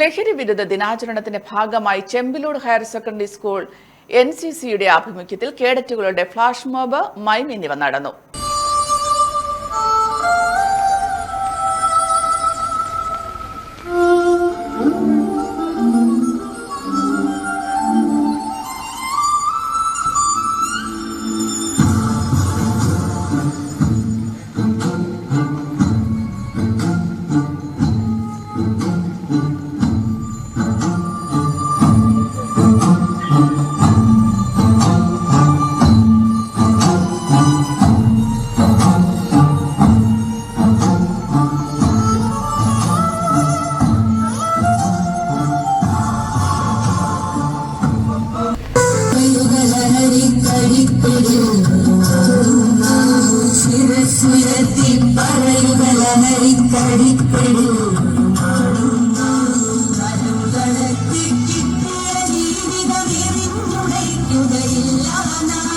ലഹരി വിരുദ്ധ ദിനാചരണത്തിന്റെ ഭാഗമായി Chembilur higher secondary school N C സിയുടെ ആഭിമുഖ്യത്തിൽ കേഡറ്റുകളുടെ ഫ്ലാഷ് മോബ് മൈം എന്നിവ നടന്നു. ശിരസുയർത്തി പറയുകളഹരിക്കടിക്കടി ജീവിതമെറിഞ്ഞുടയ്ക്കുകയില്ല വരം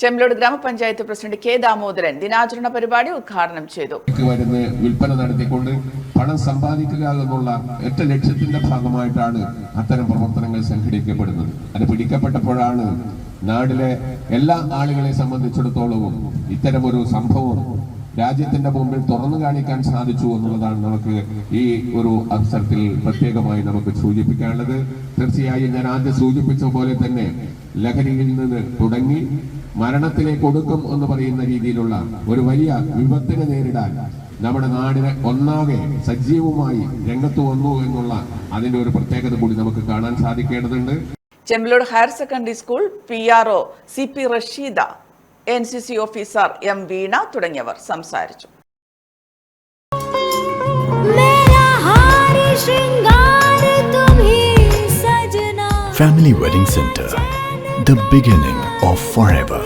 ചെമ്പിലോട് ഗ്രാമപഞ്ചായത്ത് പ്രസിഡന്റ് കെ ദാമോദരൻ ദിനാചരണ പരിപാടി ഉദ്ഘാടനം ചെയ്തു. വിൽപ്പന നടത്തിക്കൊണ്ട് പണം സമ്പാദിക്കുക എന്നുള്ള ഒറ്റ ലക്ഷ്യത്തിന്റെ ഭാഗമായിട്ടാണ് അത്തരം പ്രവർത്തനങ്ങൾ സംഘടിപ്പിക്കപ്പെടുന്നത്. അത് പിടിക്കപ്പെട്ടപ്പോഴാണ് നാടിലെ എല്ലാ ആളുകളെ സംബന്ധിച്ചിടത്തോളവും ഇത്തരമൊരു സംഭവം രാജ്യത്തിന്റെ മുമ്പിൽ തുറന്നു കാണിക്കാൻ സാധിച്ചു എന്നുള്ളതാണ് നമുക്ക് ഈ ഒരു അവസരത്തിൽ പ്രത്യേകമായി നമുക്ക് സൂചിപ്പിക്കാനുള്ളത്. തീർച്ചയായും ഞാൻ ആദ്യം സൂചിപ്പിച്ച പോലെ തന്നെ ലഹരിയിൽ നിന്ന് മരണത്തിനെ കൊടുക്കും എന്ന് പറയുന്ന രീതിയിലുള്ള ഒരു വലിയ വിപത്തിനെ നേരിടാൻ നമ്മുടെ നാടിനെ ഒന്നാകെ സജീവമായി രംഗത്ത് വന്നു എന്നുള്ള അതിന്റെ ഒരു പ്രത്യേകത കൂടി നമുക്ക് കാണാൻ സാധിക്കേണ്ടതുണ്ട്. Chembilode higher secondary school P R O C P Rasheeda N C C officer M Veena തുടങ്ങിയവർ സംസാരിച്ചു. Family wedding centre the beginning of forever